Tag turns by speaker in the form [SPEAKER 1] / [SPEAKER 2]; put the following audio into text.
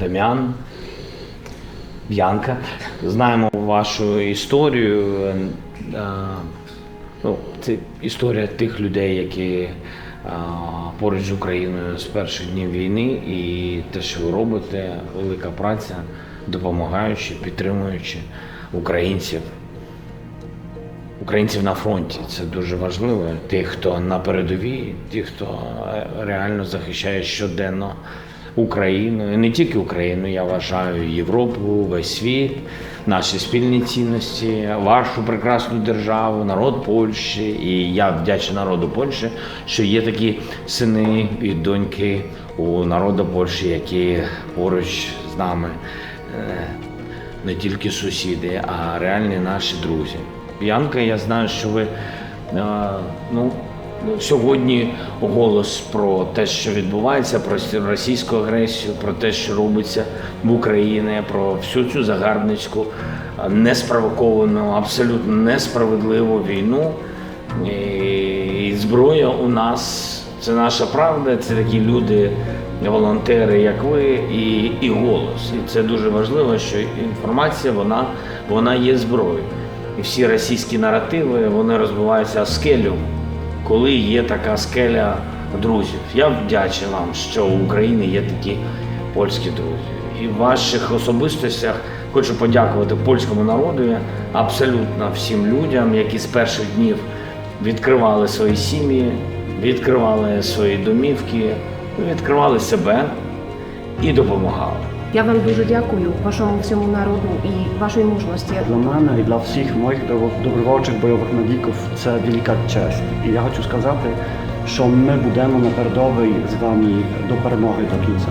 [SPEAKER 1] Дам'ян, Б'янка. Знаємо вашу історію. Е, Ну, це історія тих людей, які поруч з Україною з перших днів війни, і те, що ви робите, велика праця, допомагаючи, підтримуючи українців. Українців на фронті це дуже важливо. Тих, хто на передовій, ті, хто е, реально захищає щоденно Україну, і не тільки Україну, я вважаю Європу, весь світ, наші спільні цінності, вашу прекрасну державу, народ Польщі. І я вдячний народу Польщі, що є такі сини і доньки у народу Польщі, які поруч з нами. Е, не тільки сусіди, а реальні наші друзі. Янка, я знаю, що ви е, ну, сьогодні голос про те, що відбувається, про російську агресію, про те, що робиться в Україні, про всю цю загарбницьку, неспровоковану, абсолютно несправедливу війну. І зброя у нас це наша правда, це такі люди, волонтери, як ви, і, і голос. І це дуже важливо, що інформація вона, вона є зброєю. І всі російські наративи вони розбиваються скелю, коли є така скеля друзів. Я вдячний вам, що у України є такі польські друзі. І в ваших особистостях хочу подякувати польському народу, абсолютно всім людям, які з перших днів відкривали свої сім'ї, відкривали свої домівки, відкривали себе і допомагали.
[SPEAKER 2] Я вам дуже дякую вашому всьому народу і вашій мужності.
[SPEAKER 3] Для мене і для всіх моїх добро- добровольчих бойових медиків це велика честь. І я хочу сказати, що ми будемо на передовій з вами до перемоги до кінця.